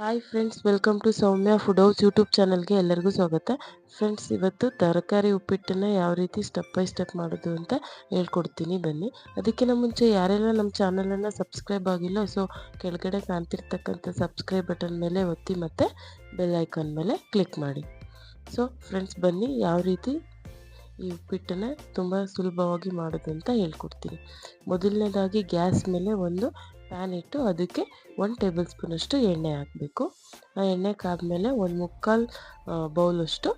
Hi friends welcome to Soumya food house YouTube ಚಾನಲ್ಗೆ ಎಲ್ಲರಿಗೂ ಸ್ವಾಗತ. ಫ್ರೆಂಡ್ಸ್ ಇವತ್ತು ತರಕಾರಿ ಉಪ್ಪಿಟ್ಟನ್ನು ಯಾವ ರೀತಿ ಸ್ಟೆಪ್ ಬೈ ಸ್ಟೆಪ್ ಮಾಡೋದು ಅಂತ ಹೇಳ್ಕೊಡ್ತೀನಿ, ಬನ್ನಿ. ಅದಕ್ಕಿಂತ ಮುಂಚೆ ಯಾರೆಲ್ಲ ನಮ್ಮ ಚಾನಲನ್ನು ಸಬ್ಸ್ಕ್ರೈಬ್ ಆಗಿಲ್ಲ ಸೊ ಕೆಳಗಡೆ ಕಾಣ್ತಿರ್ತಕ್ಕಂಥ ಸಬ್ಸ್ಕ್ರೈಬ್ ಬಟನ್ ಮೇಲೆ ಒತ್ತಿ ಮತ್ತು ಬೆಲ್ ಐಕಾನ್ ಮೇಲೆ ಕ್ಲಿಕ್ ಮಾಡಿ. ಸೊ ಫ್ರೆಂಡ್ಸ್ ಬನ್ನಿ ಯಾವ ರೀತಿ ಈ ಉಪ್ಪಿಟ್ಟನ್ನು ತುಂಬ ಸುಲಭವಾಗಿ ಮಾಡೋದು ಅಂತ ಹೇಳ್ಕೊಡ್ತೀನಿ. ಮೊದಲನೇದಾಗಿ ಗ್ಯಾಸ್ ಮೇಲೆ ಒಂದು ಪ್ಯಾನ್ ಇಟ್ಟು ಅದಕ್ಕೆ ಒನ್ ಟೇಬಲ್ ಸ್ಪೂನಷ್ಟು ಎಣ್ಣೆ ಹಾಕಬೇಕು. ಆ ಎಣ್ಣೆ ಕಾದ್ಮೇಲೆ ಒಂದು ಮುಕ್ಕಾಲು ಬೌಲಷ್ಟು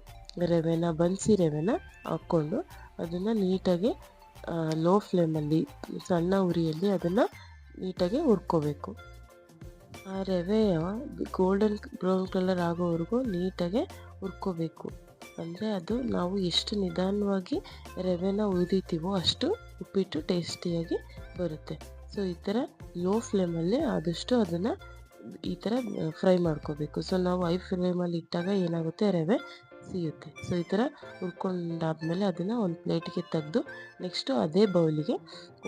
ರವೆನ, ಬನ್ಸಿ ರವೆನ ಹಾಕ್ಕೊಂಡು ಅದನ್ನು ನೀಟಾಗಿ ಲೋ ಫ್ಲೇಮಲ್ಲಿ ಸಣ್ಣ ಉರಿಯಲ್ಲಿ ಅದನ್ನು ನೀಟಾಗಿ ಹುರ್ಕೋಬೇಕು. ಆ ರವೆಯ ಗೋಲ್ಡನ್ ಬ್ರೌನ್ ಕಲರ್ ಆಗೋವರೆಗೂ ನೀಟಾಗಿ ಹುರ್ಕೋಬೇಕು. ಅಂದರೆ ಅದು ನಾವು ಎಷ್ಟು ನಿಧಾನವಾಗಿ ರವೆನ ಉರಿತೀವೋ ಅಷ್ಟು ಉಪ್ಪಿಟ್ಟು ಟೇಸ್ಟಿಯಾಗಿ ಬರುತ್ತೆ. ಸೊ ಈ ಥರ ಲೋ ಫ್ಲೇಮಲ್ಲಿ ಆದಷ್ಟು ಅದನ್ನು ಈ ಥರ ಫ್ರೈ ಮಾಡ್ಕೋಬೇಕು. ಸೊ ನಾವು ಐ ಫ್ಲೇಮಲ್ಲಿ ಇಟ್ಟಾಗ ಏನಾಗುತ್ತೆ? ರವೆ ಸಿಗುತ್ತೆ. ಸೊ ಈ ಥರ ಹುರ್ಕೊಂಡಾದ್ಮೇಲೆ ಅದನ್ನು ಒಂದು ಪ್ಲೇಟಿಗೆ ತೆಗೆದು ನೆಕ್ಸ್ಟು ಅದೇ ಬೌಲಿಗೆ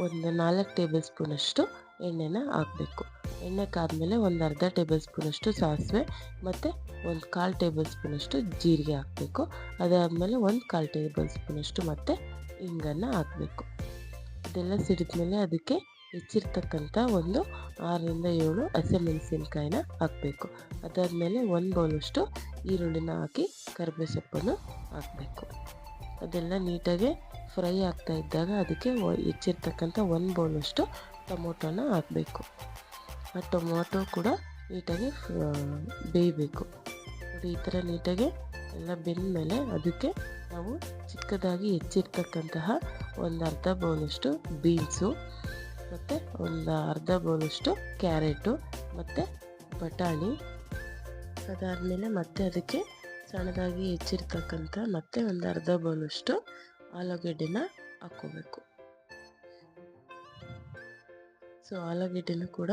ಒಂದು ನಾಲ್ಕು ಟೇಬಲ್ ಸ್ಪೂನಷ್ಟು ಎಣ್ಣೆನ ಹಾಕಬೇಕು. ಎಣ್ಣೆ ಕಾದ್ಮೇಲೆ ಒಂದು ಅರ್ಧ ಟೇಬಲ್ ಸ್ಪೂನಷ್ಟು ಸಾಸಿವೆ ಮತ್ತು ಒಂದು ಕಾಲು ಟೇಬಲ್ ಸ್ಪೂನಷ್ಟು ಜೀರಿಗೆ ಹಾಕಬೇಕು. ಅದಾದಮೇಲೆ ಒಂದು ಕಾಲು ಟೇಬಲ್ ಸ್ಪೂನಷ್ಟು ಮತ್ತು ಹಿಂಗನ್ನು ಹಾಕಬೇಕು. ಇದೆಲ್ಲ ಸಿಡಿದ್ಮೇಲೆ ಅದಕ್ಕೆ ಹೆಚ್ಚಿರ್ತಕ್ಕಂಥ ಒಂದು ಆರರಿಂದ ಏಳು ಹಸಿಮೆಣಸಿನ್ಕಾಯಿನ ಹಾಕಬೇಕು. ಅದಾದಮೇಲೆ ಒಂದು ಬೌಲಷ್ಟು ಈರುಳ್ಳಿನ ಹಾಕಿ ಕರಿಬೇ ಸೊಪ್ಪನ್ನು ಹಾಕಬೇಕು. ಅದೆಲ್ಲ ನೀಟಾಗಿ ಫ್ರೈ ಆಗ್ತಾ ಇದ್ದಾಗ ಅದಕ್ಕೆ ಹೆಚ್ಚಿರ್ತಕ್ಕಂಥ ಒಂದು ಬೌಲಷ್ಟು ಟೊಮೊಟೊನ ಹಾಕಬೇಕು. ಆ ಟೊಮೊಟೊ ಕೂಡ ನೀಟಾಗಿ ಬೇಯಬೇಕು. ಈ ಥರ ನೀಟಾಗಿ ಎಲ್ಲ ಬೆಂದ ಮೇಲೆ ಅದಕ್ಕೆ ನಾವು ಚಿಕ್ಕದಾಗಿ ಹೆಚ್ಚಿರ್ತಕ್ಕಂತಹ ಒಂದು ಅರ್ಧ ಬೌಲಷ್ಟು ಬೀನ್ಸು ಮತ್ತು ಒಂದು ಅರ್ಧ ಬೌಲಷ್ಟು ಕ್ಯಾರೆಟು ಮತ್ತು ಬಟಾಣಿ. ಅದಾದಮೇಲೆ ಮತ್ತೆ ಅದಕ್ಕೆ ಸಣ್ಣದಾಗಿ ಹೆಚ್ಚಿರ್ತಕ್ಕಂಥ ಮತ್ತೆ ಒಂದು ಅರ್ಧ ಬೌಲಷ್ಟು ಆಲೂಗೆಡ್ಡೆನ ಹಾಕ್ಕೋಬೇಕು. ಸೊ ಆಲೂಗೆಡ್ಡೆನೂ ಕೂಡ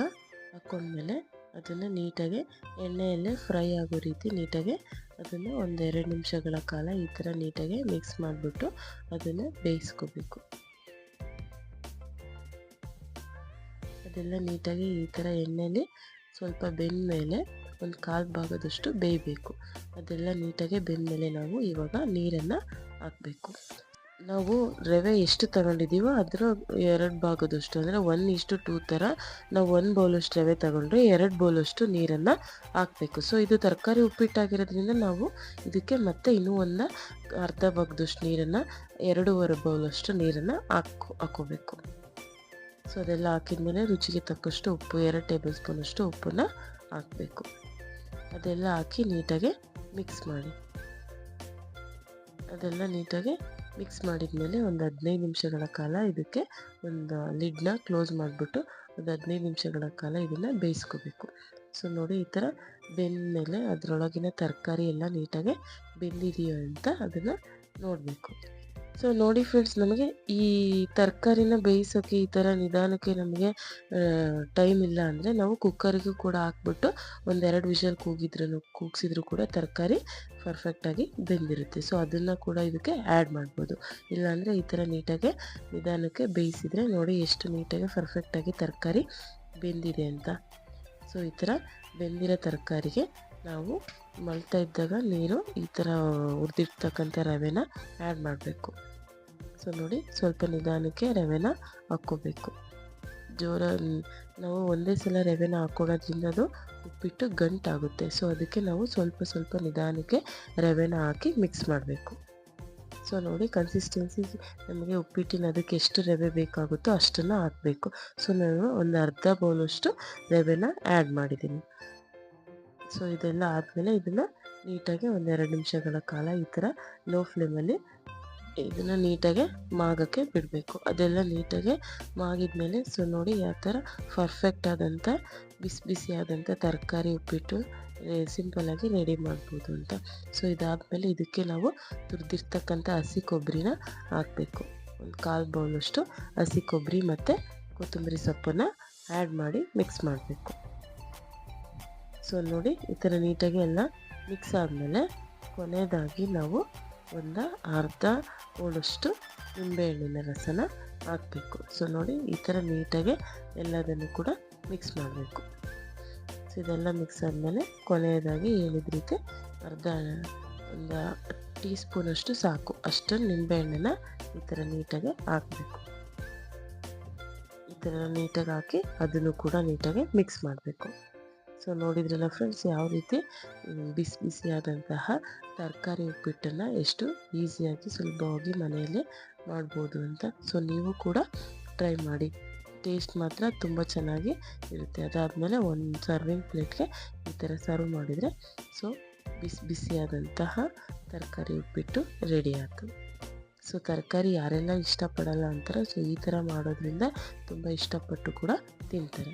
ಹಾಕ್ಕೊಂಡ್ಮೇಲೆ ಅದನ್ನು ನೀಟಾಗಿ ಎಣ್ಣೆಯಲ್ಲೇ ಫ್ರೈ ಆಗೋ ರೀತಿ ನೀಟಾಗಿ ಅದನ್ನು ಒಂದೆರಡು ನಿಮಿಷಗಳ ಕಾಲ ಈ ಥರ ನೀಟಾಗಿ ಮಿಕ್ಸ್ ಮಾಡಿಬಿಟ್ಟು ಅದನ್ನು ಬೇಯಿಸ್ಕೋಬೇಕು. ಅದೆಲ್ಲ ನೀಟಾಗಿ ಈ ಥರ ಎಣ್ಣೆಯಲ್ಲಿ ಸ್ವಲ್ಪ ಬೆಂದ ಮೇಲೆ ಒಂದು ಕಾಲು ಭಾಗದಷ್ಟು ಬೇಯಬೇಕು. ಅದೆಲ್ಲ ನೀಟಾಗಿ ಬೆಂದ ಮೇಲೆ ನಾವು ಇವಾಗ ನೀರನ್ನು ಹಾಕಬೇಕು. ನಾವು ರವೆ ಎಷ್ಟು ತಗೊಂಡಿದ್ದೀವೋ ಅದರ ಎರಡು ಭಾಗದಷ್ಟು, ಅಂದರೆ ಒನ್ ಇಷ್ಟು ಟೂ ಥರ ನಾವು ಒಂದು ಬೌಲಷ್ಟು ರವೆ ತಗೊಂಡ್ರೆ ಎರಡು ಬೌಲಷ್ಟು ನೀರನ್ನು ಹಾಕಬೇಕು. ಸೊ ಇದು ತರಕಾರಿ ಉಪ್ಪಿಟ್ಟಾಗಿರೋದ್ರಿಂದ ನಾವು ಇದಕ್ಕೆ ಮತ್ತೆ ಇನ್ನೂ ಒಂದು ಅರ್ಧ ಭಾಗದಷ್ಟು ನೀರನ್ನು, ಎರಡೂವರೆ ಬೌಲಷ್ಟು ನೀರನ್ನು ಹಾಕೋ ಹಾಕೋಬೇಕು ಸೊ ಅದೆಲ್ಲ ಹಾಕಿದ್ಮೇಲೆ ರುಚಿಗೆ ತಕ್ಕಷ್ಟು ಉಪ್ಪು, ಎರಡು ಟೇಬಲ್ ಸ್ಪೂನಷ್ಟು ಉಪ್ಪನ್ನು ಹಾಕಬೇಕು. ಅದೆಲ್ಲ ಹಾಕಿ ನೀಟಾಗಿ ಮಿಕ್ಸ್ ಮಾಡಿ. ಅದೆಲ್ಲ ನೀಟಾಗಿ ಮಿಕ್ಸ್ ಮಾಡಿದ್ಮೇಲೆ ಒಂದು ಹದಿನೈದು ನಿಮಿಷಗಳ ಕಾಲ ಇದಕ್ಕೆ ಒಂದು ಲಿಡ್ನ ಕ್ಲೋಸ್ ಮಾಡಿಬಿಟ್ಟು ಒಂದು ಹದಿನೈದು ನಿಮಿಷಗಳ ಕಾಲ ಇದನ್ನು ಬೇಯಿಸ್ಕೋಬೇಕು. ಸೊ ನೋಡಿ ಈ ಥರ ಬೆಂದಮೇಲೆ ಅದರೊಳಗಿನ ತರಕಾರಿ ಎಲ್ಲ ನೀಟಾಗಿ ಬೆಂದಿದೆಯೋ ಅಂತ ಅದನ್ನು ನೋಡಬೇಕು. ಸೊ ನೋಡಿ ಫ್ರೆಂಡ್ಸ್ ನಮಗೆ ಈ ತರಕಾರಿನ ಬೇಯಿಸೋಕ್ಕೆ ಈ ಥರ ನಿಧಾನಕ್ಕೆ ನಮಗೆ ಟೈಮ್ ಇಲ್ಲ ಅಂದರೆ ನಾವು ಕುಕ್ಕರಿಗೂ ಕೂಡ ಹಾಕ್ಬಿಟ್ಟು ಒಂದೆರಡು ವಿಷಲ್ ಕೂಗಿದ್ರೂ ಕೂಗಿಸಿದ್ರು ಕೂಡ ತರಕಾರಿ ಪರ್ಫೆಕ್ಟಾಗಿ ಬೆಂದಿರುತ್ತೆ. ಸೊ ಅದನ್ನು ಕೂಡ ಇದಕ್ಕೆ ಆ್ಯಡ್ ಮಾಡ್ಬೋದು. ಇಲ್ಲಾಂದರೆ ಈ ಥರ ನೀಟಾಗಿ ನಿಧಾನಕ್ಕೆ ಬೇಯಿಸಿದರೆ ನೋಡಿ ಎಷ್ಟು ನೀಟಾಗಿ ಪರ್ಫೆಕ್ಟಾಗಿ ತರಕಾರಿ ಬೆಂದಿದೆ ಅಂತ. ಸೊ ಈ ಥರ ಬೆಂದಿರೋ ತರಕಾರಿಗೆ ನಾವು ಮಲ್ತಾ ಇದ್ದಾಗ ನೀರು ಈ ಥರ ಹುರಿದಿರ್ತಕ್ಕಂಥ ರವೆನ ಆ್ಯಡ್ ಮಾಡಬೇಕು. ಸೊ ನೋಡಿ ಸ್ವಲ್ಪ ನಿಧಾನಕ್ಕೆ ರವೆನ ಹಾಕ್ಕೋಬೇಕು. ಜೋರ ನಾವು ಒಂದೇ ಸಲ ರವೆನ ಹಾಕ್ಕೊಳೋದ್ರಿಂದ ಅದು ಉಪ್ಪಿಟ್ಟು ಗಂಟಾಗುತ್ತೆ. ಸೊ ಅದಕ್ಕೆ ನಾವು ಸ್ವಲ್ಪ ಸ್ವಲ್ಪ ನಿಧಾನಕ್ಕೆ ರವೆನ ಹಾಕಿ ಮಿಕ್ಸ್ ಮಾಡಬೇಕು. ಸೊ ನೋಡಿ ಕನ್ಸಿಸ್ಟೆನ್ಸಿ ನಮಗೆ ಉಪ್ಪಿಟ್ಟಿನ ಅದಕ್ಕೆ ಎಷ್ಟು ರವೆ ಬೇಕಾಗುತ್ತೋ ಅಷ್ಟನ್ನು ಹಾಕಬೇಕು. ಸೊ ನಾನು ಒಂದು ಅರ್ಧ ಬೌಲಷ್ಟು ರವೆನ ಆ್ಯಡ್ ಮಾಡಿದ್ದೀನಿ. ಸೊ ಇದೆಲ್ಲ ಆದಮೇಲೆ ಇದನ್ನು ನೀಟಾಗಿ ಒಂದೆರಡು ನಿಮಿಷಗಳ ಕಾಲ ಈ ಥರ ಲೋ ಫ್ಲೇಮಲ್ಲಿ ಇದನ್ನು ನೀಟಾಗಿ ಮಾಗಕ್ಕೆ ಬಿಡಬೇಕು. ಅದೆಲ್ಲ ನೀಟಾಗಿ ಮಾಗಿದ ಸೊ ನೋಡಿ ಯಾವ ಥರ ಪರ್ಫೆಕ್ಟ್ ಆದಂಥ ಬಿಸಿ ಬಿಸಿ ತರಕಾರಿ ಉಪ್ಪಿಟ್ಟು ಸಿಂಪಲ್ಲಾಗಿ ರೆಡಿ ಮಾಡ್ಬೋದು ಅಂತ. ಸೊ ಇದಾದಮೇಲೆ ಇದಕ್ಕೆ ನಾವು ತುರಿದಿರ್ತಕ್ಕಂಥ ಹಸಿ ಕೊಬ್ಬರಿನ ಹಾಕಬೇಕು. ಒಂದು ಕಾಲು ಬೌಲಷ್ಟು ಹಸಿ ಕೊಬ್ಬರಿ ಮತ್ತು ಕೊತ್ತಂಬರಿ ಸೊಪ್ಪನ್ನು ಆ್ಯಡ್ ಮಾಡಿ ಮಿಕ್ಸ್ ಮಾಡಬೇಕು. ಸೊ ನೋಡಿ, ಈ ಥರ ನೀಟಾಗಿ ಎಲ್ಲ ಮಿಕ್ಸ್ ಆದಮೇಲೆ ಕೊನೆಯದಾಗಿ ನಾವು ಒಂದು ಅರ್ಧ ಹೋಳಷ್ಟು ನಿಂಬೆಹಣ್ಣಿನ ರಸನ ಹಾಕಬೇಕು. ಸೊ ನೋಡಿ, ಈ ಥರ ನೀಟಾಗಿ ಎಲ್ಲದನ್ನು ಕೂಡ ಮಿಕ್ಸ್ ಮಾಡಬೇಕು. ಸೊ ಇದೆಲ್ಲ ಮಿಕ್ಸ್ ಆದಮೇಲೆ ಕೊನೆಯದಾಗಿ ಹೇಳಿದ ರೀತಿ ಅರ್ಧ, ಒಂದು ಟೀ ಸ್ಪೂನಷ್ಟು ಸಾಕು ಅಷ್ಟು ನಿಂಬೆಹಣ್ಣನ್ನ ಈ ಥರ ನೀಟಾಗಿ ಹಾಕಬೇಕು. ಈ ಥರ ನೀಟಾಗಿ ಹಾಕಿ ಅದನ್ನು ಕೂಡ ನೀಟಾಗಿ ಮಿಕ್ಸ್ ಮಾಡಬೇಕು. ಸೊ ನೋಡಿದ್ರಲ್ಲ ಫ್ರೆಂಡ್ಸ್ ಯಾವ ರೀತಿ ಬಿಸಿ ಬಿಸಿಯಾದಂತಹ ತರಕಾರಿ ಉಪ್ಪಿಟ್ಟನ್ನು ಎಷ್ಟು ಈಸಿಯಾಗಿ ಸುಲಭವಾಗಿ ಮನೆಯಲ್ಲೇ ಮಾಡ್ಬೋದು ಅಂತ. ಸೊ ನೀವು ಕೂಡ ಟ್ರೈ ಮಾಡಿ. ಟೇಸ್ಟ್ ಮಾತ್ರ ತುಂಬ ಚೆನ್ನಾಗಿ ಇರುತ್ತೆ. ಅದಾದಮೇಲೆ ಒಂದು ಸರ್ವಿಂಗ್ ಪ್ಲೇಟ್ಗೆ ಈ ಥರ ಸರ್ವ್ ಮಾಡಿದರೆ ಸೊ ಬಿಸಿ ಬಿಸಿಯಾದಂತಹ ತರಕಾರಿ ಉಪ್ಪಿಟ್ಟು ರೆಡಿ ಆಯಿತು. ಸೊ ತರಕಾರಿ ಯಾರೆಲ್ಲ ಇಷ್ಟಪಡಲ್ಲ ಅಂತಾರೆ ಸೊ ಈ ಥರ ಮಾಡೋದ್ರಿಂದ ತುಂಬ ಇಷ್ಟಪಟ್ಟು ಕೂಡ ತಿಂತಾರೆ.